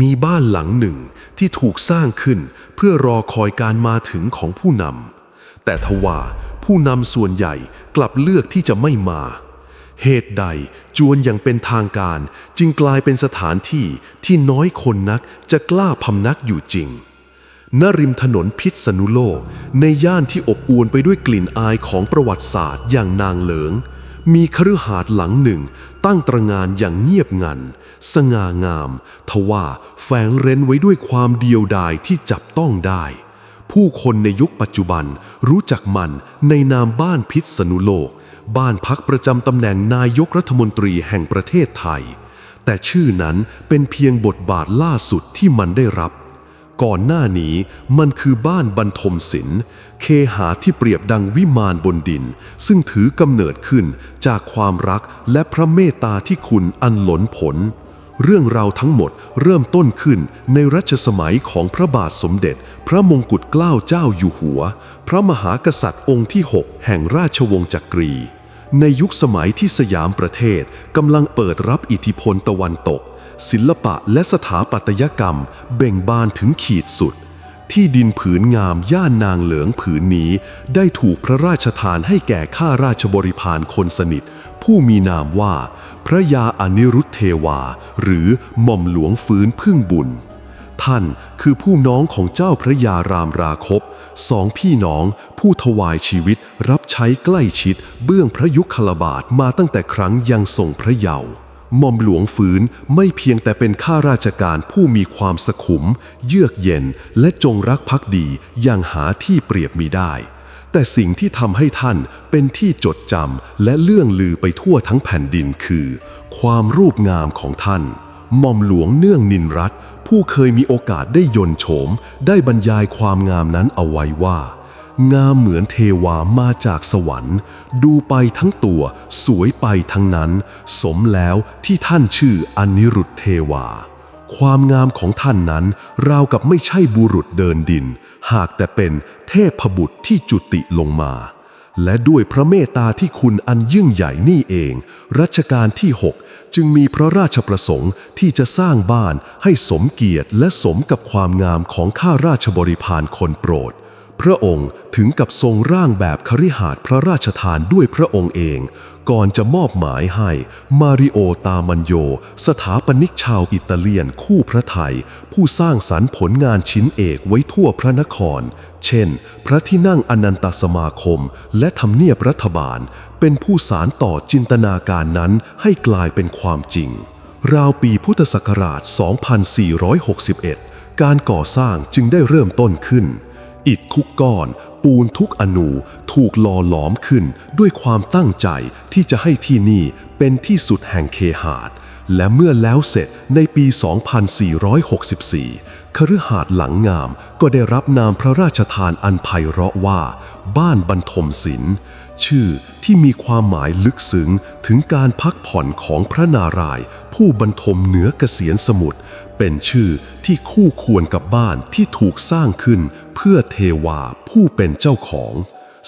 มีบ้านหลังหนึ่งที่ถูกสร้างขึ้นเพื่อรอคอยการมาถึงของผู้นำ แต่ทว่าผู้นำส่วนใหญ่กลับเลือกที่จะไม่มา เหตุใดจวนอย่างเป็นทางการจึงกลายเป็นสถานที่ที่น้อยคนนักจะกล้าพำนักอยู่จริงณริมถนนพิษณุโลก ในย่านที่อบอวลไปด้วยกลิ่นอายของประวัติศาสตร์อย่างนางเหลิง มีคฤหาสน์หลังหนึ่งตั้งตระงานอย่างเงียบงัน สง่างาม ทว่าแฝงเร้นไว้ด้วยความเดียวดายที่จับต้องได้ ผู้คนในยุคปัจจุบันรู้จักมันในนามบ้านพิษณุโลก บ้านพักประจำตำแหน่งนายกรัฐมนตรีแห่งประเทศไทย แต่ชื่อนั้นเป็นเพียงบทบาทล่าสุดที่มันได้รับ ก่อนหน้านี้มันคือบ้านบรรทมศิลป์เคหาที่เปรียบดังวิมานบนดิน ซึ่งถือกำเนิดขึ้นจากความรักและพระเมตตาที่คุณอันหลนผล เรื่องราวทั้งหมดเริ่มต้นขึ้นในรัชสมัยของพระบาทสมเด็จ พระมงกุฎเกล้าเจ้าอยู่หัว พระมหากษัตริย์องค์ที่ 6 แห่งราชวงศ์จักรี ในยุคสมัยที่สยามประเทศกำลังเปิดรับอิทธิพลตะวันตก ศิลปะและสถาปัตยกรรม เบ่งบานถึงขีดสุด ที่ดินผืนงามย่านนางเหลืองผืนนี้ ได้ถูกพระราชทานให้แก่ข้าราชบริพารคนสนิท ผู้มีนามว่า พระยาอนิรุทธเทวา หรือหม่อมหลวงฟื้นพึ่งบุญ ท่านคือผู้น้องของเจ้าพระยารามราคบสองพี่น้องผู้ถวายชีวิตรับใช้ใกล้ชิด เบื้องพระยุคลบาทมาตั้งแต่ครั้งยังทรงพระเยาว์ หม่อมหลวงฟื้นไม่เพียงแต่เป็นข้าราชการผู้มีความสขุม เยือกเย็นและจงรักภักดีอย่างหาที่เปรียบมิได้ แต่สิ่งที่ทำให้ท่านเป็นที่จดจำและเลื่องลือไปทั่วทั้งแผ่นดินคือ ความรูปงามของท่านหม่อมหลวงเนื่องนินรัตผู้เคยมีโอกาสได้ยนโฉม ได้บรรยายความงามนั้นเอาไว้ว่า งามเหมือนเทวามาจากสวรรค์ ดูไปทั้งตัวสวยไปทั้งนั้น สมแล้วที่ท่านชื่ออนิรุทธเทวา ความงามของท่านนั้น ราวกับไม่ใช่บุรุษเดินดิน หากแต่เป็นเทพบุตรที่จุติลงมา และด้วยพระเมตตาที่คุณอันยิ่งใหญ่นี่เอง รัชกาลที่ 6 จึงมีพระราชประสงค์ที่จะสร้างบ้านให้สมเกียรติและสมกับความงามของข้าราชบริพารคนโปรด พระองค์ถึงกับทรงร่างแบบคฤหาสน์พระราชทานด้วยพระองค์เอง ก่อนจะมอบหมายให้มาริโอตามันโย สถาปนิกชาวอิตาเลียนคู่พระไทย ผู้สร้างสรรค์ผลงานชิ้นเอกไว้ทั่วพระนคร เช่น พระที่นั่งอนันตสมาคม และทำเนียบรัฐบาล เป็นผู้สารต่อจินตนาการนั้นให้กลายเป็นความจริง ราวปีพุทธศักราช 2461 การก่อสร้างจึงได้เริ่มต้นขึ้น อิฐคุกก้อน ปูนทุกอนูถูกหล่อหลอมขึ้นด้วยความตั้งใจที่จะให้ที่นี่เป็นที่สุดแห่งเคหาดและเมื่อแล้วเสร็จในปี 2464 คฤหาสน์หลังงามก็ได้รับนามพระราชทานอันไพเราะว่า บ้านบรรทมศิลป์ ชื่อที่มีความหมายลึกซึ้งถึงการพักผ่อนของพระนารายณ์ผู้บรรทมเหนือเกษียณสมุทรเป็นชื่อที่คู่ควรกับบ้านที่ถูกสร้างขึ้นเพื่อเทวาผู้เป็นเจ้าของ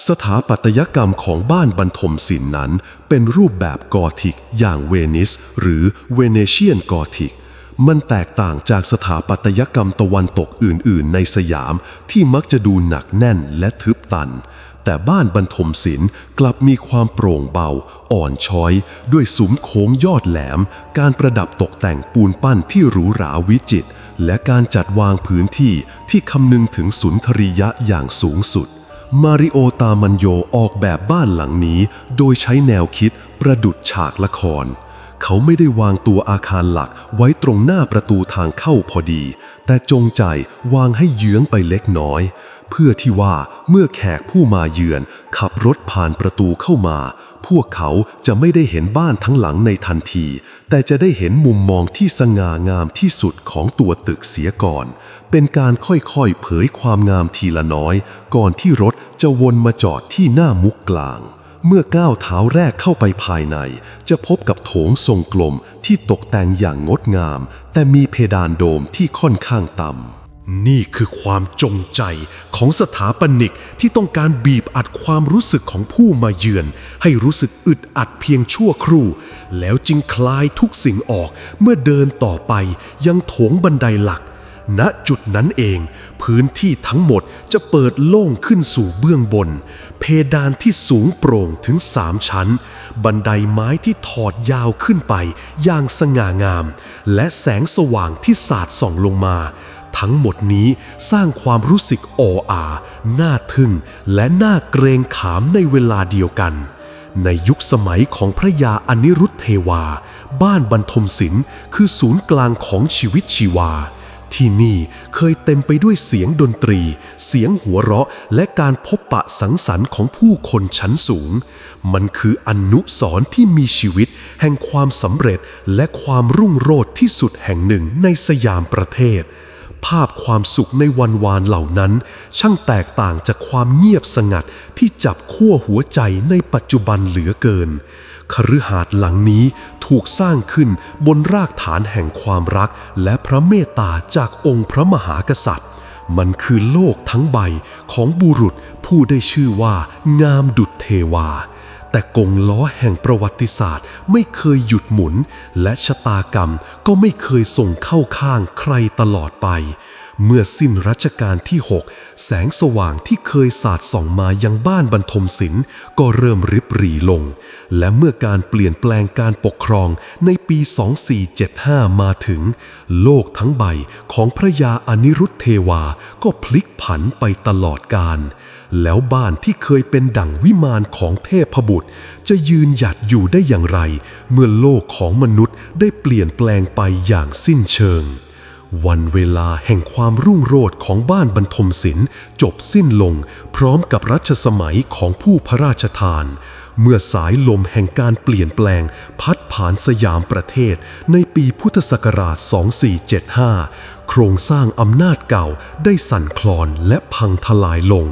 สถาปัตยกรรมของบ้านบรรทมศิลป์นั้น เป็นรูปแบบกอธิกอย่างเวนิส หรือเวเนเชียนกอธิก มันแตกต่างจากสถาปัตยกรรมตะวันตกอื่น ๆ ในสยามที่มักจะดูหนักแน่นและทึบตัน แต่บ้านบรรทมศิลป์กลับมีความโปร่งเบา อ่อนช้อย ด้วยซุ้มโค้งยอดแหลม การประดับตกแต่งปูนปั้นที่หรูหราวิจิตรและการจัดวางพื้นที่ที่คำนึงถึงสุนทรียะอย่างสูงสุด มาริโอตามันโยออกแบบบ้านหลังนี้ โดยใช้แนวคิดประดุดฉากละคร เขาไม่ได้วางตัวอาคารหลักไว้ตรงหน้าประตูทางเข้าพอดี แต่จงใจวางให้เยื้องไปเล็กน้อย เพื่อที่ว่าเมื่อแขกผู้มาเยือน ขับรถผ่านประตูเข้ามา พวกเขาจะไม่ได้เห็นบ้านทั้งหลังในทันที แต่จะได้เห็นมุมมองที่สง่างามที่สุดของตัวตึกเสียก่อน เป็นการค่อยๆเผยความงามทีละน้อย ก่อนที่รถจะวนมาจอดที่หน้ามุกกลาง เมื่อก้าวเท้าแรกเข้าไปภายใน จะพบกับโถงทรงกลมที่ตกแต่งอย่างงดงาม แต่มีเพดานโดมที่ค่อนข้างต่ำ นี่คือความจงใจของสถาปนิกที่ต้องการบีบอัดความรู้สึกของผู้มาเยือน ให้รู้สึกอึดอัดเพียงชั่วครู่ แล้วจึงคลายทุกสิ่งออกเมื่อเดินต่อไปยังโถงบันไดหลักณจุดนั้นเอง พื้นที่ทั้งหมดจะเปิดโล่งขึ้นสู่เบื้องบน เพดานที่สูงโปร่งถึงสามชั้น บันไดไม้ที่ถอดยาวขึ้นไปอย่างสง่างาม และแสงสว่างที่สาดส่องลงมา ทั้งหมดนี้สร้างความรู้สึกโอ้อาน่าทึ่ง และน่าเกรงขามในเวลาเดียวกัน ในยุคสมัยของพระยาอนิรุทธเทวา บ้านบรรทมศิลป์คือศูนย์กลางของชีวิตชีวา ที่นี่เคยเต็มไปด้วยเสียงดนตรี เสียงหัวเราะ และการพบปะสังสรรค์ของผู้คนชั้นสูง มันคืออนุสรณ์ที่มีชีวิต แห่งความสำเร็จและความรุ่งโรจน์ที่สุดแห่งหนึ่งในสยามประเทศ ภาพความสุขในวันวานเหล่านั้น ช่างแตกต่างจากความเงียบสงัดที่จับขั้วหัวใจในปัจจุบันเหลือเกิน คฤหาสน์หลังนี้ถูกสร้างขึ้นบนรากฐานแห่งความรัก และพระเมตตาจากองค์พระมหากษัตริย์ มันคือโลกทั้งใบของบุรุษผู้ได้ชื่อว่า งามดุจเทวา แต่กงล้อแห่งประวัติศาสตร์ไม่เคยหยุดหมุน และชะตากรรมก็ไม่เคยส่งเข้าข้างใครตลอดไป เมื่อสิ้นรัชกาลที่ 6 แสงสว่างที่เคยสาดส่องมายังบ้านบรรทมศิลป์ก็เริ่มริบหรี่ลง และเมื่อการเปลี่ยนแปลงการปกครองในปี 2475 มาถึง โลกทั้งใบของพระยาอนิรุทธเทวาก็พลิกผันไปตลอดกาลแล้วบ้านที่เคยเป็นดั่งวิมานของเทพบุตร จะยืนหยัดอยู่ได้อย่างไร เมื่อโลกของมนุษย์ได้เปลี่ยนแปลงไปอย่างสิ้นเชิง วันเวลาแห่งความรุ่งโรจน์ของบ้านบรรทมศิลป์จบสิ้นลง พร้อมกับรัชสมัยของผู้พระราชทาน เมื่อสายลมแห่งการเปลี่ยนแปลง พัดผ่านสยามประเทศ ในปีพุทธศักราช 2475 โครงสร้างอำนาจเก่าได้สั่นคลอนและพังทลายลง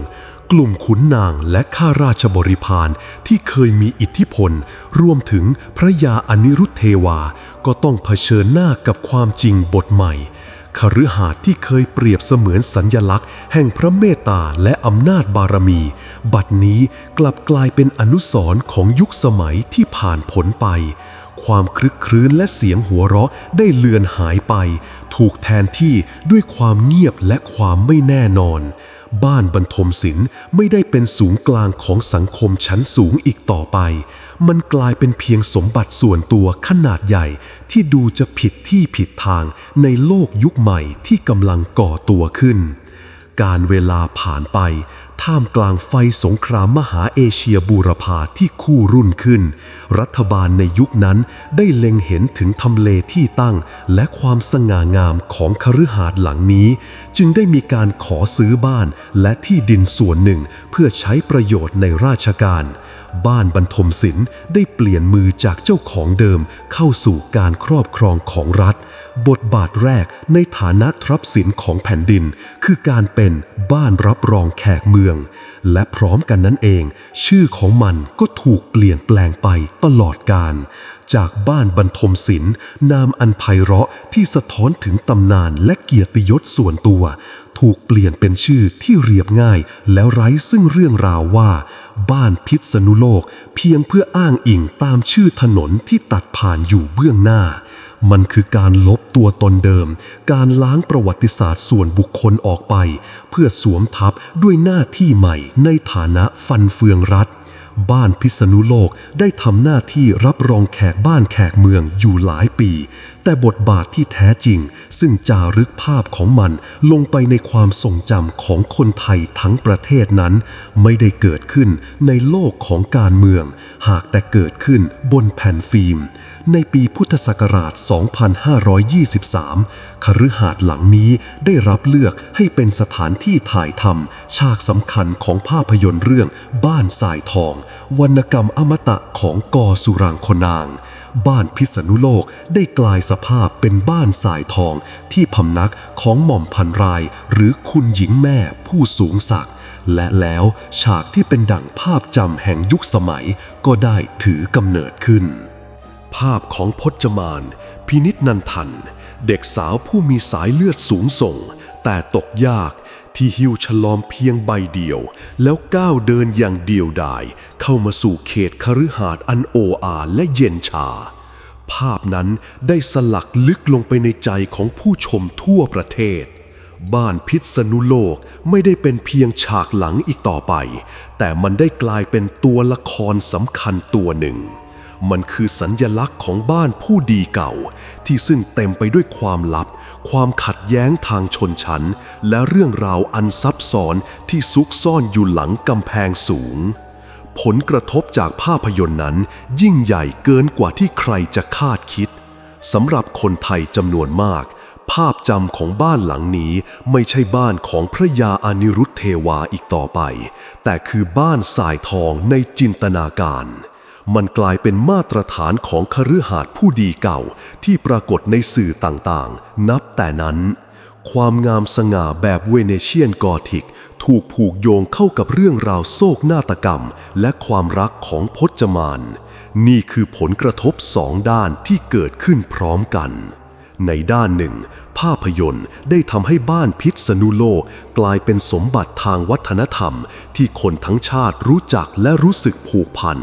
กลุ่มขุนนางและข้าราชบริพารที่เคยมีอิทธิพล รวมถึงพระยาอนิรุทธเทวา ก็ต้องเผชิญหน้ากับความจริงบทใหม่ คฤหาสน์ที่เคยเปรียบเสมือนสัญญลักษณ์ แห่งพระเมตตาและอำนาจบารมี บัดนี้กลับกลายเป็นอนุสรณ์ของยุคสมัยที่ผ่านผลไป ความคลึกครื้นและเสียงหัวเราะได้เลือนหายไป ถูกแทนที่ด้วยความเงียบและความไม่แน่นอน บ้านบรรทมศิลป์ไม่ได้เป็นศูนย์กลางของสังคมชั้นสูงอีกต่อไป มันกลายเป็นเพียงสมบัติส่วนตัวขนาดใหญ่ที่ดูจะผิดที่ผิดทางในโลกยุคใหม่ที่กำลังก่อตัวขึ้น การเวลาผ่านไป ท่ามกลางไฟสงครามมหาเอเชียบูรพาที่คู่รุ่นขึ้น รัฐบาลในยุคนั้นได้เล็งเห็นถึงทำเลที่ตั้ง และความสง่างามของคฤหาสน์หลังนี้ จึงได้มีการขอซื้อบ้านและที่ดินส่วนหนึ่ง เพื่อใช้ประโยชน์ในราชการ บ้านบรรทมศิลป์ได้เปลี่ยนมือจากเจ้าของเดิมเข้าสู่การครอบครองของรัฐ บทบาทแรกในฐานะทรัพย์สินของแผ่นดิน คือการเป็นบ้านรับรองแขกเมืองื่อง และพร้อมกันนั้นเอง ชื่อของมันก็ถูกเปลี่ยนแปลงไปตลอดกาลจากบ้านบรรทมศิลป์นามอันไพเราะที่สะท้อนถึงตำนานและเกียรติยศส่วนตัว ถูกเปลี่ยนเป็นชื่อที่เรียบง่ายแล้วไร้ซึ่งเรื่องราวว่า บ้านพิษณุโลกเพียงเพื่ออ้างอิงตามชื่อถนนที่ตัดผ่านอยู่เบื้องหน้า มันคือการลบตัวตนเดิม การล้างประวัติศาสตร์ส่วนบุคคลออกไป เพื่อสวมทับด้วยหน้าที่ใหม่ในฐานะฟันเฟืองรัฐ บ้านพิษณุโลกได้ทำหน้าที่รับรองแขกบ้านแขกเมืองอยู่หลายปี แต่บทบาทที่แท้จริง ซึ่งจารึกภาพของมันลงไปในความทรงจำของคนไทยทั้งประเทศนั้น ไม่ได้เกิดขึ้นในโลกของการเมือง หากแต่เกิดขึ้นบนแผ่นฟิล์ม ในปีพุทธศักราช 2523 คฤหาสน์หลังนี้ได้รับเลือกให้เป็นสถานที่ถ่ายทำฉากสำคัญของภาพยนตร์เรื่องบ้านสายทอง วรรณกรรมอมตะของกอสุรางคนาง บ้านพิษณุโลกได้กลายสภาพเป็นบ้านสายทอง ที่พำนักของหม่อมพันราย หรือคุณหญิงแม่ผู้สูงศักดิ์และแล้วฉากที่เป็นดั่งภาพจำแห่งยุคสมัยก็ได้ถือกำเนิดขึ้น ภาพของพจมานพินิษนันทัน เด็กสาวผู้มีสายเลือดสูงส่ง แต่ตกยากที่หิวฉลอมเพียงใบเดียว แล้วก้าวเดินอย่างเดียวดาย เข้ามาสู่เขตคฤหาสน์อันโออาและเย็นชา ภาพนั้นได้สลักลึกลงไปในใจของผู้ชมทั่วประเทศ บ้านพิษณุโลกไม่ได้เป็นเพียงฉากหลังอีกต่อไป แต่มันได้กลายเป็นตัวละครสำคัญตัวหนึ่ง มันคือสัญญลักษณ์ของบ้านผู้ดีเก่า ที่ซึ่งเต็มไปด้วยความลับ ความขัดแย้งทางชนชั้น และเรื่องราวอันซับซ้อนที่ซุกซ่อนอยู่หลังกำแพงสูง ผลกระทบจากภาพยนตร์นั้น ยิ่งใหญ่เกินกว่าที่ใครจะคาดคิดสำหรับคนไทยจำนวนมาก ภาพจำของบ้านหลังนี้ไม่ใช่บ้านของพระยาอนิรุทธเทวาอีกต่อไป แต่คือบ้านสายทองในจินตนาการ มันกลายเป็นมาตรฐานของคฤหาสน์ผู้ดีเก่าที่ปรากฏในสื่อต่างๆ นับแต่นั้น ความงามสง่าแบบเวเนเชียนกอธิก ถูกผูกโยงเข้ากับเรื่องราวโศกนาฏกรรม และความรักของพจมาน นี่คือผลกระทบสองด้านที่เกิดขึ้นพร้อมกัน ในด้านหนึ่ง ภาพยนตร์ได้ทำให้บ้านพิษณุโลกกลายเป็นสมบัติทางวัฒนธรรม ที่คนทั้งชาติรู้จักและรู้สึกผูกพัน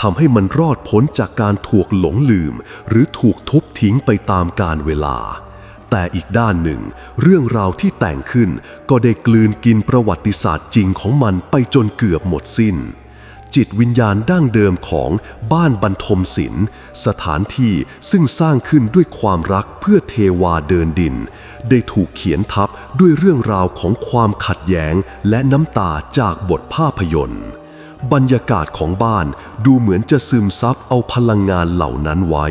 ทำให้มันรอดพ้นจากการถูกหลงลืม หรือถูกทุบทิ้งไปตามกาลเวลา แต่อีกด้านหนึ่ง เรื่องราวที่แต่งขึ้นก็ได้กลืนกินประวัติศาสตร์จริงของมันไปจนเกือบหมดสิ้น จิตวิญญาณดั้งเดิมของบ้านบรรทมศิลป์สถานที่ซึ่งสร้างขึ้นด้วยความรักเพื่อเทวาเดินดิน ได้ถูกเขียนทับด้วยเรื่องราวของความขัดแย้งและน้ำตาจากบทภาพยนตร์ บรรยากาศของบ้านดูเหมือนจะซึมซับเอาพลังงานเหล่านั้นไว้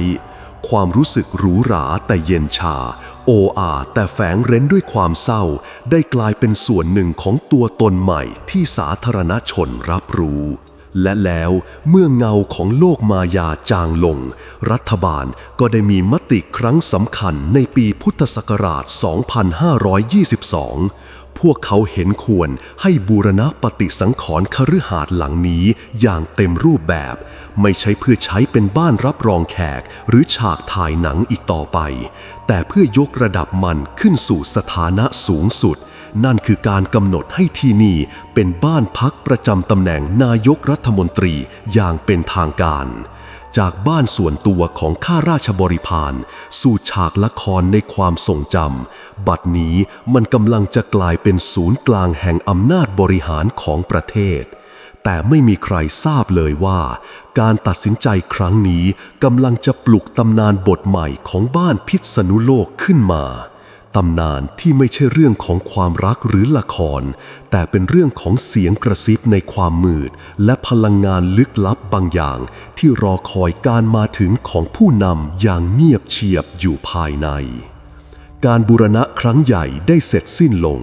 ความรู้สึกหรูหราแต่เย็นชา โออาแต่แฝงเร้นด้วยความเศร้า ได้กลายเป็นส่วนหนึ่งของตัวตนใหม่ที่สาธารณชนรับรู้ และแล้วเมื่อเงาของโลกมายาจางลง รัฐบาลก็ได้มีมติครั้งสำคัญในปีพุทธศักราช 2522 พวกเขาเห็นควรให้บูรณะปฏิสังขรณ์คฤหาสน์หลังนี้อย่างเต็มรูปแบบ ไม่ใช่เพื่อใช้เป็นบ้านรับรองแขกหรือฉากถ่ายหนังอีกต่อไป แต่เพื่อยกระดับมันขึ้นสู่สถานะสูงสุด นั่นคือการกำหนดให้ที่นี่เป็นบ้านพักประจำตำแหน่งนายกรัฐมนตรีอย่างเป็นทางการ จากบ้านส่วนตัวของข้าราชบริพารสู่ฉากละครในความทรงจำบัดนี้มันกำลังจะกลายเป็นศูนย์กลางแห่งอำนาจบริหารของประเทศแต่ไม่มีใครทราบเลยว่า การตัดสินใจครั้งนี้กำลังจะปลุกตำนานบทใหม่ของบ้านพิษณุโลกขึ้นมา ตำนานที่ไม่ใช่เรื่องของความรักหรือละคร แต่เป็นเรื่องของเสียงกระซิบในความมืด และพลังงานลึกลับบางอย่าง ที่รอคอยการมาถึงของผู้นำอย่างเงียบเชียบอยู่ภายใน การบูรณะครั้งใหญ่ได้เสร็จสิ้นลง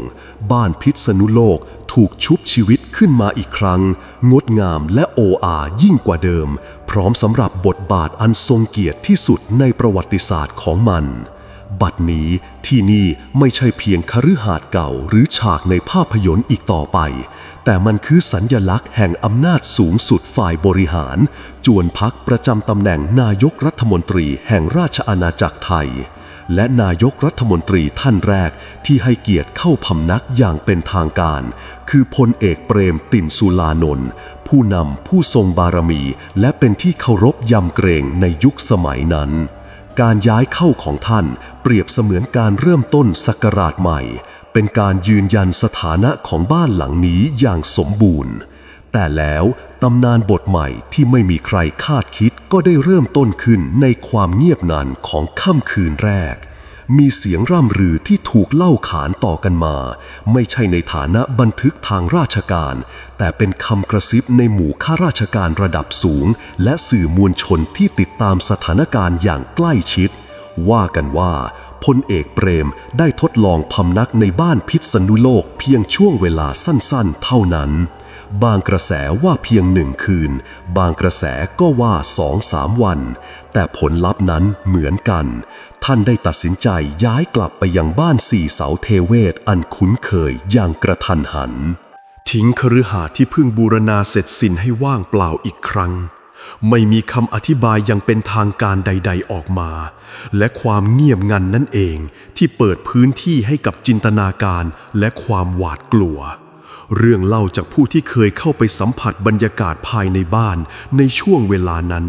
บ้านพิษณุโลกถูกชุบชีวิตขึ้นมาอีกครั้ง งดงามและโออายิ่งกว่าเดิม พร้อมสำหรับบทบาทอันทรงเกียรติที่สุดในประวัติศาสตร์ของมัน บัดนี้ที่นี่ไม่ใช่เพียงคฤหาสน์เก่าหรือฉากในภาพยนตร์อีกต่อไป แต่มันคือสัญญลักษณ์แห่งอำนาจสูงสุดฝ่ายบริหาร จวนพักประจำตำแหน่งนายกรัฐมนตรีแห่งราชอาณาจักรไทย และนายกรัฐมนตรีท่านแรกที่ให้เกียรติเข้าพำนักอย่างเป็นทางการ คือพลเอกเปรมตินสุลานนท์ผู้นำผู้ทรงบารมี และเป็นที่เคารพยำเกรงในยุคสมัยนั้น การย้ายเข้าของท่านเปรียบเสมือนการเริ่มต้นสักราชใหม่ เป็นการยืนยันสถานะของบ้านหลังนี้อย่างสมบูรณ์ แต่แล้วตำนานบทใหม่ที่ไม่มีใครคาดคิดก็ได้เริ่มต้นขึ้นในความเงียบนันของค่ำคืนแรก มีเสียงร่ำรือที่ถูกเล่าขานต่อกันมา ไม่ใช่ในฐานะบันทึกทางราชการ แต่เป็นคำกระซิบในหมู่ข้าราชการระดับสูง และสื่อมวลชนที่ติดตามสถานการณ์อย่างใกล้ชิด ว่ากันว่าพลเอกเปรมได้ทดลองพำนักในบ้านพิษณุโลกเพียงช่วงเวลาสั้นๆ เท่านั้น บางกระแสว่าเพียงหนึ่งคืน บางกระแสก็ว่าสองสามวัน แต่ผลลัพธ์นั้นเหมือนกัน ท่านได้ตัดสินใจย้ายกลับไปยังบ้านสี่เสาเทเวศอันคุ้นเคยอย่างกระทันหัน ทิ้งคฤหาสน์ที่เพิ่งบูรณาเสร็จสิ้นให้ว่างเปล่าอีกครั้ง ไม่มีคำอธิบายอยังเป็นทางการใด ๆออกมา และความเงียบงันนั่นเองที่เปิดพื้นที่ให้กับจินตนาการและความหวาดกลัว เรื่องเล่าจากผู้ที่เคยเข้าไปสัมผัสบรรยากาศภายในบ้านในช่วงเวลานั้น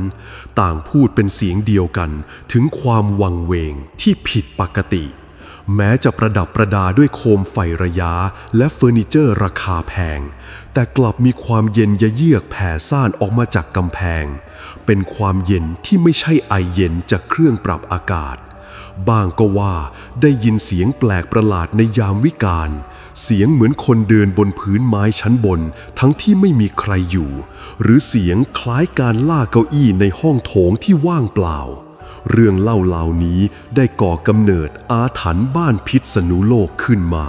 ต่างพูดเป็นเสียงเดียวกันถึงความวังเวงที่ผิดปกติ แม้จะประดับประดาด้วยโคมไฟระยะและเฟอร์นิเจอร์ราคาแพง แต่กลับมีความเย็นยะเยือกแผ่ซ่านออกมาจากกำแพง เป็นความเย็นที่ไม่ใช่ไอเย็นจากเครื่องปรับอากาศ บางก็ว่าได้ยินเสียงแปลกประหลาดในยามวิกาล เสียงเหมือนคนเดินบนพื้นไม้ชั้นบน ทั้งที่ไม่มีใครอยู่ หรือเสียงคล้ายการล่ากเก้าอี้ในห้องโถงที่ว่างเปล่า เรื่องเล่าเหล่านี้ได้ก่อกำเนิดอาถรรพ์บ้านพิษณุโลกขึ้นมา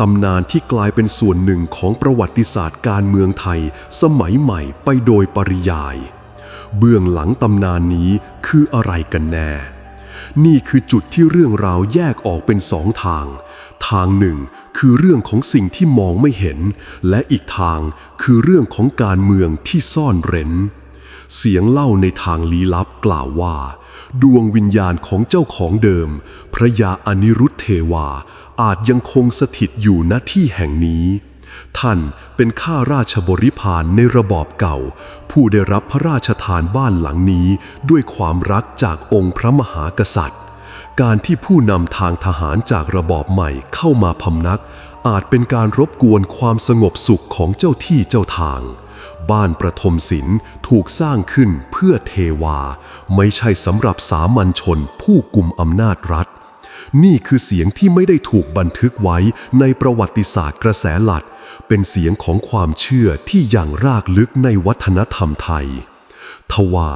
ตำนานที่กลายเป็นส่วนหนึ่งของประวัติศาสตร์การเมืองไทย สมัยใหม่ไปโดยปริยาย เบื้องหลังตำนานนี้คืออะไรกันแน่ นี่คือจุดที่เรื่องราวแยกออกเป็นสองทาง ทางหนึ่งคือเรื่องของสิ่งที่มองไม่เห็น และอีกทางคือเรื่องของการเมืองที่ซ่อนเร้น เสียงเล่าในทางลี้ลับกล่าวว่า ดวงวิญญาณของเจ้าของเดิม พระยาอนิรุทธเทวา อาจยังคงสถิตอยู่ณที่แห่งนี้ ท่านเป็นข้าราชบริพารในระบอบเก่า ผู้ได้รับพระราชทานบ้านหลังนี้ด้วยความรักจากองค์พระมหากษัตริย์ การที่ผู้นำทางทหารจากระบอบใหม่เข้ามาพำนัก อาจเป็นการรบกวนความสงบสุขของเจ้าที่เจ้าทาง บ้านประทมศิลป์ถูกสร้างขึ้นเพื่อเทวา ไม่ใช่สำหรับสามัญชนผู้กุมอำนาจรัฐ นี่คือเสียงที่ไม่ได้ถูกบันทึกไว้ในประวัติศาสตร์กระแสหลักเป็นเสียงของความเชื่อที่อย่างรากลึกในวัฒนธรรมไทย ทว่า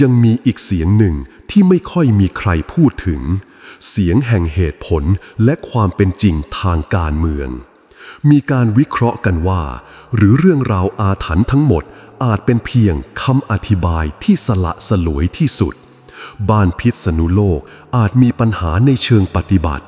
ยังมีอีกเสียงหนึ่งที่ไม่ค่อยมีใครพูดถึง เสียงแห่งเหตุผลและความเป็นจริงทางการเมือง มีการวิเคราะห์กันว่า หรือเรื่องราวอาถรรพ์ทั้งหมดอาจเป็นเพียงคำอธิบายที่สละสลวยที่สุด บ้านพิษณุโลกอาจมีปัญหาในเชิงปฏิบัติ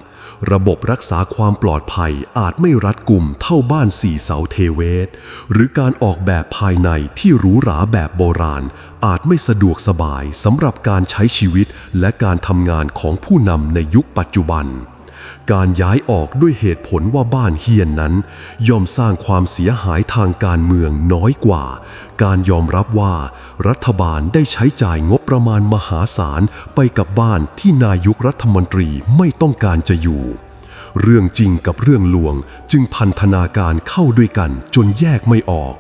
ระบบรักษาความปลอดภัยอาจไม่รัดกุมเท่าบ้านสี่เสาเทเวศ หรือการออกแบบภายในที่หรูหราแบบโบราณ อาจไม่สะดวกสบายสำหรับการใช้ชีวิตและการทำงานของผู้นำในยุคปัจจุบัน การย้ายออกด้วยเหตุผลว่าบ้านเฮียนนั้น ย่อมสร้างความเสียหายทางการเมืองน้อยกว่า การยอมรับว่า รัฐบาลได้ใช้จ่ายงบประมาณมหาศาลไปกับบ้านที่นายกรัฐมนตรีไม่ต้องการจะอยู่ เรื่องจริงกับเรื่องลวงจึงพันธนาการเข้าด้วยกันจนแยกไม่ออก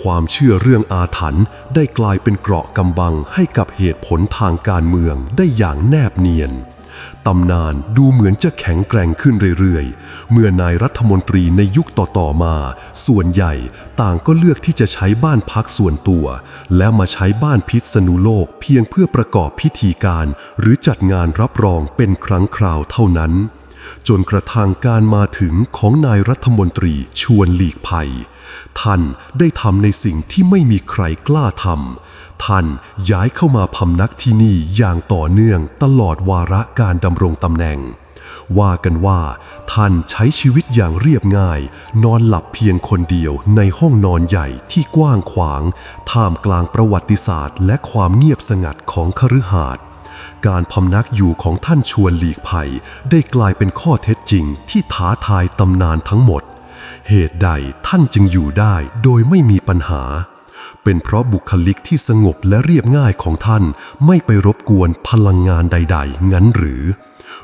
ความเชื่อเรื่องอาถรรพ์ได้กลายเป็นเกราะกำบังให้กับเหตุผลทางการเมืองได้อย่างแนบเนียน ตำนานดูเหมือนจะแข็งแกร่งขึ้นเรื่อยๆ เมื่อนายรัฐมนตรีในยุคต่อๆมา ส่วนใหญ่ต่างก็เลือกที่จะใช้บ้านพักส่วนตัว และมาใช้บ้านพิษณุโลกเพียงเพื่อประกอบพิธีการ หรือจัดงานรับรองเป็นครั้งคราวเท่านั้น จนกระทั่งการมาถึงของนายรัฐมนตรีชวนหลีกภัย ท่านได้ทำในสิ่งที่ไม่มีใครกล้าทำ ท่านย้ายเข้ามาพำนักที่นี่อย่างต่อเนื่องตลอดวาระการดำรงตำแหน่ง ว่ากันว่า ท่านใช้ชีวิตอย่างเรียบง่าย นอนหลับเพียงคนเดียวในห้องนอนใหญ่ที่กว้างขวาง ท่ามกลางประวัติศาสตร์ และความเงียบสงัดของคฤหาสน์การพำนักอยู่ของท่านชวนหลีกภัย ได้กลายเป็นข้อเท็จจริงที่ท้าทายตำนานทั้งหมด เหตุใดท่านจึงอยู่ได้โดยไม่มีปัญหา เป็นเพราะบุคลิกที่สงบและเรียบง่ายของท่านไม่ไปรบกวนพลังงานใด ๆ งั้นหรือ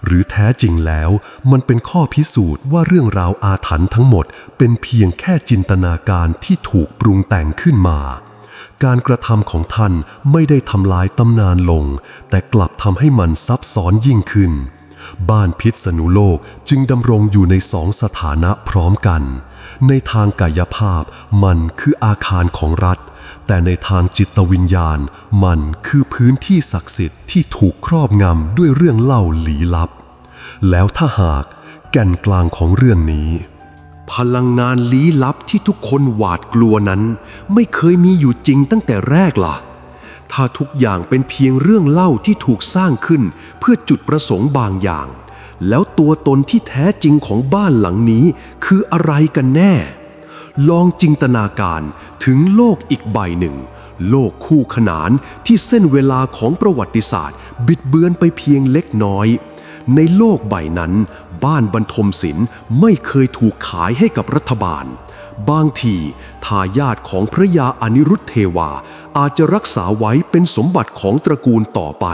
หรือแท้จริงแล้วมันเป็นข้อพิสูจน์ว่าเรื่องราวอาถรรพ์ทั้งหมด เป็นเพียงแค่จินตนาการที่ถูกปรุงแต่งขึ้นมาการกระทำของท่านไม่ได้ทำลายตำนานลง แต่กลับทำให้มันซับซ้อนยิ่งขึ้น บ้านพิษณุโลกจึงดำรงอยู่ในสองสถานะพร้อมกัน ในทางกายภาพมันคืออาคารของรัฐ แต่ในทางจิตวิญญาณ มันคือพื้นที่ศักดิ์สิทธิ์ที่ถูกครอบงำด้วยเรื่องเล่าลี้ลับ แล้วถ้าหากแก่นกลางของเรื่องนี้ พลังงานลี้ลับที่ทุกคนหวาดกลัวนั้น ไม่เคยมีอยู่จริงตั้งแต่แรกล่ะ ถ้าทุกอย่างเป็นเพียงเรื่องเล่าที่ถูกสร้างขึ้น เพื่อจุดประสงค์บางอย่าง แล้วตัวตนที่แท้จริงของบ้านหลังนี้คืออะไรกันแน่ ลองจินตนาการถึงโลกอีกใบหนึ่ง โลกคู่ขนานที่เส้นเวลาของประวัติศาสตร์ บิดเบือนไปเพียงเล็กน้อย ในโลกใบนั้น บ้านบรรทมศิลป์ไม่เคยถูกขายให้กับรัฐบาลบางทีทายาทของพระยาอนิรุทธเทวา อาจจะรักษาไว้เป็นสมบัติของตระกูลต่อไป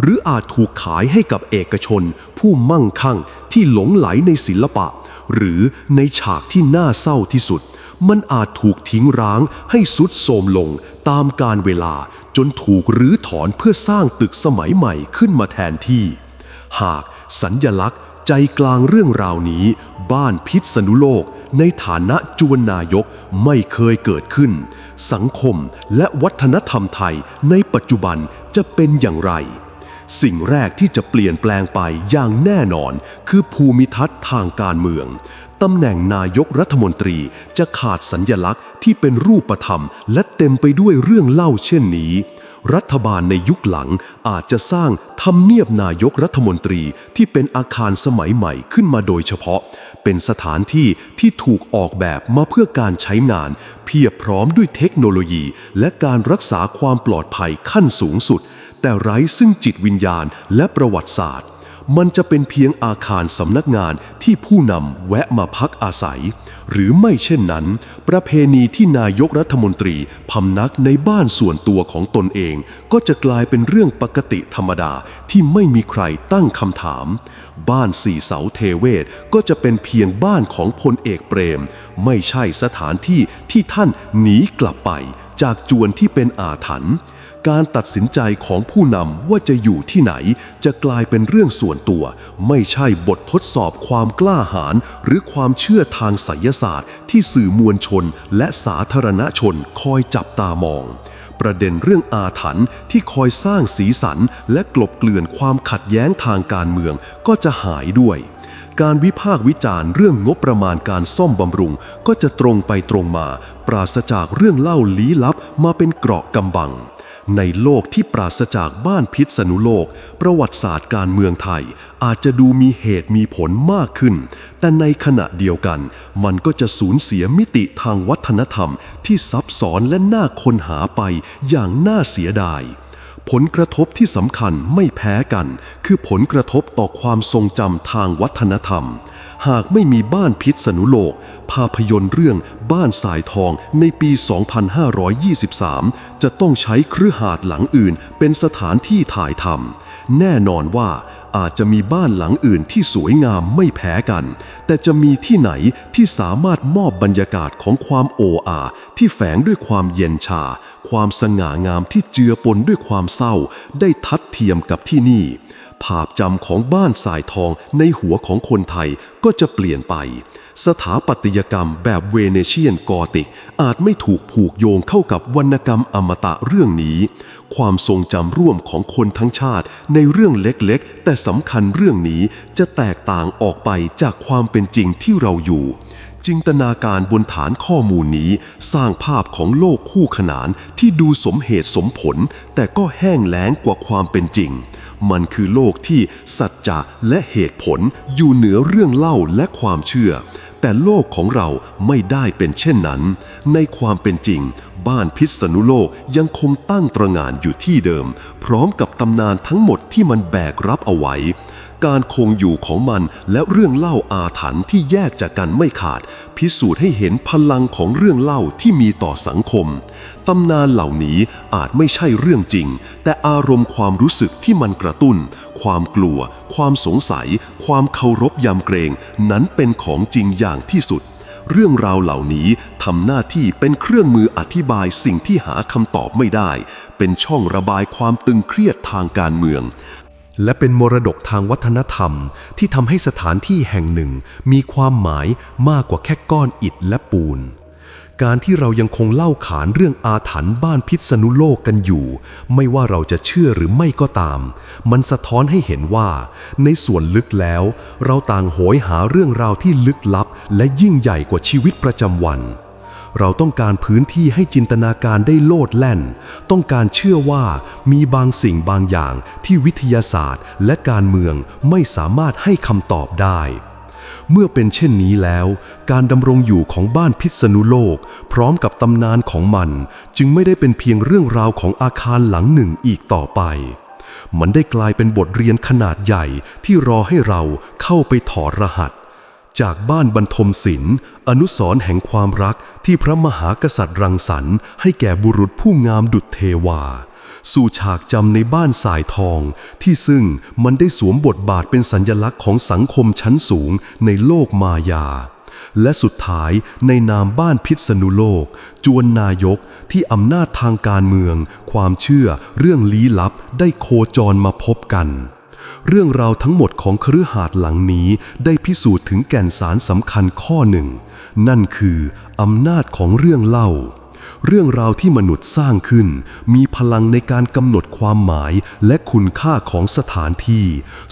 หรืออาจถูกขายให้กับเอกชน ผู้มั่งคั่งที่หลงไหลในศิลปะ หรือในฉากที่น่าเศร้าที่สุด มันอาจถูกทิ้งร้างให้สุดโทรมลงตามกาลเวลาจนถูกรื้อถอนเพื่อสร้างตึกสมัยใหม่ขึ้นมาแทนที่ หากสัญญลักษณ์ใจกลางเรื่องราวนี้ บ้านพิษณุโลกในฐานะจวนนายกไม่เคยเกิดขึ้น สังคมและวัฒนธรรมไทยในปัจจุบันจะเป็นอย่างไร สิ่งแรกที่จะเปลี่ยนแปลงไปอย่างแน่นอน คือภูมิทัศน์ทางการเมืองตำแหน่งนายกรัฐมนตรีจะขาดสัญญลักษณ์ที่เป็นรูปธรรม และเต็มไปด้วยเรื่องเล่าเช่นนี้ รัฐบาลในยุคหลังอาจจะสร้างทำเนียบนายกรัฐมนตรีที่เป็นอาคารสมัยใหม่ขึ้นมาโดยเฉพาะ เป็นสถานที่ที่ถูกออกแบบมาเพื่อการใช้งาน เพียบพร้อมด้วยเทคโนโลยี และการรักษาความปลอดภัยขั้นสูงสุด แต่ไร้ซึ่งจิตวิญญาณและประวัติศาสตร์ มันจะเป็นเพียงอาคารสำนักงานที่ผู้นำแวะมาพักอาศัย หรือไม่เช่นนั้น ประเพณีที่นายกรัฐมนตรีพำนักในบ้านส่วนตัวของตนเอง ก็จะกลายเป็นเรื่องปกติธรรมดาที่ไม่มีใครตั้งคำถาม บ้านสี่เสาเทเวศก็จะเป็นเพียงบ้านของพลเอกเปรม ไม่ใช่สถานที่ที่ท่านหนีกลับไป จากจวนที่เป็นอาถรรพ์ การตัดสินใจของผู้นำว่าจะอยู่ที่ไหน จะกลายเป็นเรื่องส่วนตัว ไม่ใช่บททดสอบความกล้าหาญหรือความเชื่อทางไสยศาสตร์ ที่สื่อมวลชนและสาธารณชนคอยจับตามอง ประเด็นเรื่องอาถรรพ์ที่คอยสร้างสีสัน และกลบเกลื่อนความขัดแย้งทางการเมืองก็จะหายด้วยการวิพากษ์วิจารณ์เรื่องงบประมาณการซ่อมบำรุง ก็จะตรงไปตรงมา ปราศจากเรื่องเล่าลี้ลับมาเป็นเกราะกำบัง ในโลกที่ปราศจากบ้านพิษณุโลก ประวัติศาสตร์การเมืองไทย อาจจะดูมีเหตุมีผลมากขึ้น แต่ในขณะเดียวกัน มันก็จะสูญเสียมิติทางวัฒนธรรมที่ซับซ้อนและน่าค้นหาไปอย่างน่าเสียดาย ผลกระทบที่สำคัญไม่แพ้กัน คือผลกระทบต่อความทรงจำทางวัฒนธรรม หากไม่มีบ้านพิษณุโลก ภาพยนตร์เรื่องบ้านสายทองในปี 2523 จะต้องใช้เครือหาดหลังอื่นเป็นสถานที่ถ่ายทำ แน่นอนว่าอาจจะมีบ้านหลังอื่นที่สวยงามไม่แพ้กัน แต่จะมีที่ไหนที่สามารถมอบบรรยากาศของความโออาที่แฝงด้วยความเย็นชา ความสง่างามที่เจือปนด้วยความเศร้า ได้ทัดเทียมกับที่นี่ ภาพจำของบ้านสายทองในหัวของคนไทยก็จะเปลี่ยนไป สถาปัตยกรรมแบบเวเนเชียนกอติก อาจไม่ถูกผูกโยงเข้ากับวรรณกรรมอมตะเรื่องนี้ ความทรงจำร่วมของคนทั้งชาติในเรื่องเล็กๆ แต่สำคัญเรื่องนี้จะแตกต่างออกไปจากความเป็นจริงที่เราอยู่จินตนาการบนฐานข้อมูลนี้ สร้างภาพของโลกคู่ขนานที่ดูสมเหตุสมผล แต่ก็แห้งแล้งกว่าความเป็นจริง มันคือโลกที่สัจจะและเหตุผลอยู่เหนือเรื่องเล่าและความเชื่อ แต่โลกของเราไม่ได้เป็นเช่นนั้น ในความเป็นจริง บ้านพิษณุโลกยังคงตั้งตระงานอยู่ที่เดิม พร้อมกับตำนานทั้งหมดที่มันแบกรับเอาไว้ การคงอยู่ของมันและเรื่องเล่าอาถรรพ์ที่แยกจากกันไม่ขาด พิสูจน์ให้เห็นพลังของเรื่องเล่าที่มีต่อสังคม ตำนานเหล่านี้อาจไม่ใช่เรื่องจริง แต่อารมณ์ความรู้สึกที่มันกระตุ้น ความกลัว ความสงสัย ความเคารพยำเกรง นั้นเป็นของจริงอย่างที่สุดเรื่องราวเหล่านี้ทำหน้าที่เป็นเครื่องมืออธิบายสิ่งที่หาคำตอบไม่ได้ เป็นช่องระบายความตึงเครียดทางการเมือง และเป็นมรดกทางวัฒนธรรมที่ทำให้สถานที่แห่งหนึ่งมีความหมายมากกว่าแค่ก้อนอิฐและปูน การที่เรายังคงเล่าขานเรื่องอาถรรพ์บ้านพิษณุโลกกันอยู่ ไม่ว่าเราจะเชื่อหรือไม่ก็ตาม มันสะท้อนให้เห็นว่า ในส่วนลึกแล้ว เราต่างโหยหาเรื่องราวที่ลึกลับ และยิ่งใหญ่กว่าชีวิตประจำวัน เราต้องการพื้นที่ให้จินตนาการได้โลดแล่น ต้องการเชื่อว่ามีบางสิ่งบางอย่างที่วิทยาศาสตร์ และการเมืองไม่สามารถให้คำตอบได้ เมื่อเป็นเช่นนี้แล้ว การดำรงอยู่ของบ้านพิษณุโลก พร้อมกับตำนานของมัน จึงไม่ได้เป็นเพียงเรื่องราวของอาคารหลังหนึ่งอีกต่อไปมันได้กลายเป็นบทเรียนขนาดใหญ่ที่รอให้เราเข้าไปถอดรหัส จากบ้านบรรทมศิลป์อนุสรแห่งความรักที่พระมหากษัตริย์รังสรรค์ให้แก่บุรุษผู้งามดุจเทวา สู่ฉากจำในบ้านสายทอง ที่ซึ่งมันได้สวมบทบาทเป็นสัญญลักษณ์ของสังคมชั้นสูงในโลกมายา และสุดท้ายในนามบ้านพิษณุโลก จวนนายกที่อำนาจทางการเมือง ความเชื่อเรื่องลี้ลับได้โคจรมาพบกัน เรื่องราวทั้งหมดของคฤหาสน์หลังนี้ได้พิสูจน์ถึงแก่นสารสำคัญข้อหนึ่ง นั่นคืออำนาจของเรื่องเล่า เรื่องราวที่มนุษย์สร้างขึ้น มีพลังในการกำหนดความหมายและคุณค่าของสถานที่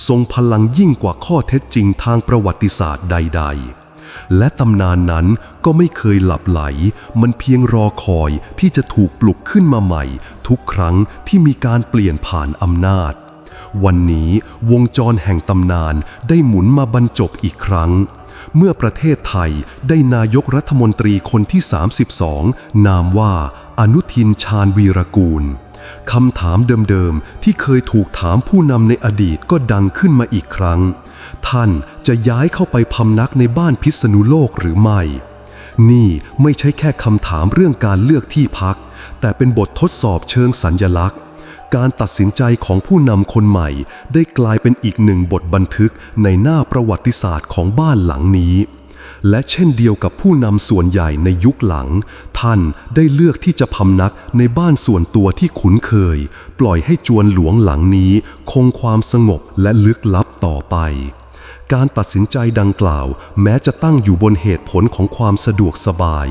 ทรงพลังยิ่งกว่าข้อเท็จจริงทางประวัติศาสตร์ใด ๆและตำนานนั้นก็ไม่เคยหลับไหล มันเพียงรอคอยที่จะถูกปลุกขึ้นมาใหม่ ทุกครั้งที่มีการเปลี่ยนผ่านอำนาจ วันนี้วงจรแห่งตำนานได้หมุนมาบรรจบอีกครั้ง เมื่อประเทศไทยได้นายกรัฐมนตรีคนที่ 32 นามว่า อนุทินชาญวีรกูลคำถามเดิมๆ ที่เคยถูกถามผู้นำในอดีตก็ดังขึ้นมาอีกครั้ง ท่านจะย้ายเข้าไปพำนักในบ้านพิษณุโลกหรือไม่ นี่ไม่ใช่แค่คำถามเรื่องการเลือกที่พัก แต่เป็นบททดสอบเชิงสัญญลักษณ์ การตัดสินใจของผู้นำคนใหม่ ได้กลายเป็นอีกหนึ่งบทบันทึกในหน้าประวัติศาสตร์ของบ้านหลังนี้ และเช่นเดียวกับผู้นำส่วนใหญ่ในยุคหลัง ท่านได้เลือกที่จะพำนักในบ้านส่วนตัวที่คุ้นเคย ปล่อยให้จวนหลวงหลังนี้ คงความสงบและลึกลับต่อไป การตัดสินใจดังกล่าว แม้จะตั้งอยู่บนเหตุผลของความสะดวกสบาย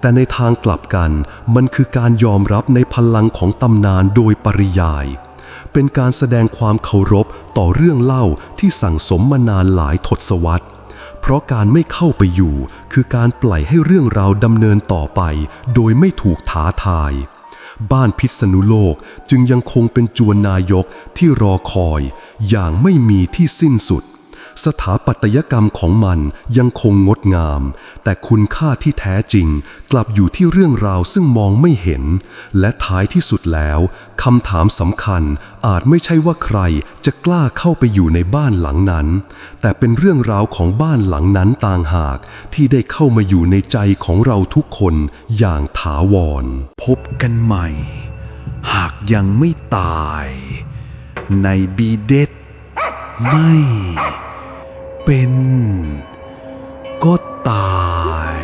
แต่ในทางกลับกัน มันคือการยอมรับในพลังของตำนานโดยปริยาย เป็นการแสดงความเคารพต่อเรื่องเล่าที่สั่งสมมานานหลายทศวรรษ เพราะการไม่เข้าไปอยู่ คือการปล่อยให้เรื่องราวดำเนินต่อไป โดยไม่ถูกท้าทายบ้านพิษณุโลกจึงยังคงเป็นจวนนายกที่รอคอย อย่างไม่มีที่สิ้นสุด สถาปัตยกรรมของมันยังคงงดงาม แต่คุณค่าที่แท้จริง กลับอยู่ที่เรื่องราวซึ่งมองไม่เห็น และท้ายที่สุดแล้วคำถามสำคัญอาจไม่ใช่ว่าใครจะกล้าเข้าไปอยู่ในบ้านหลังนั้น แต่เป็นเรื่องราวของบ้านหลังนั้นต่างหาก ที่ได้เข้ามาอยู่ในใจของเราทุกคนอย่างถาวร พบกันใหม่ หากยังไม่ตาย ในบีเด็ดไม่ เป็น ก็ตาย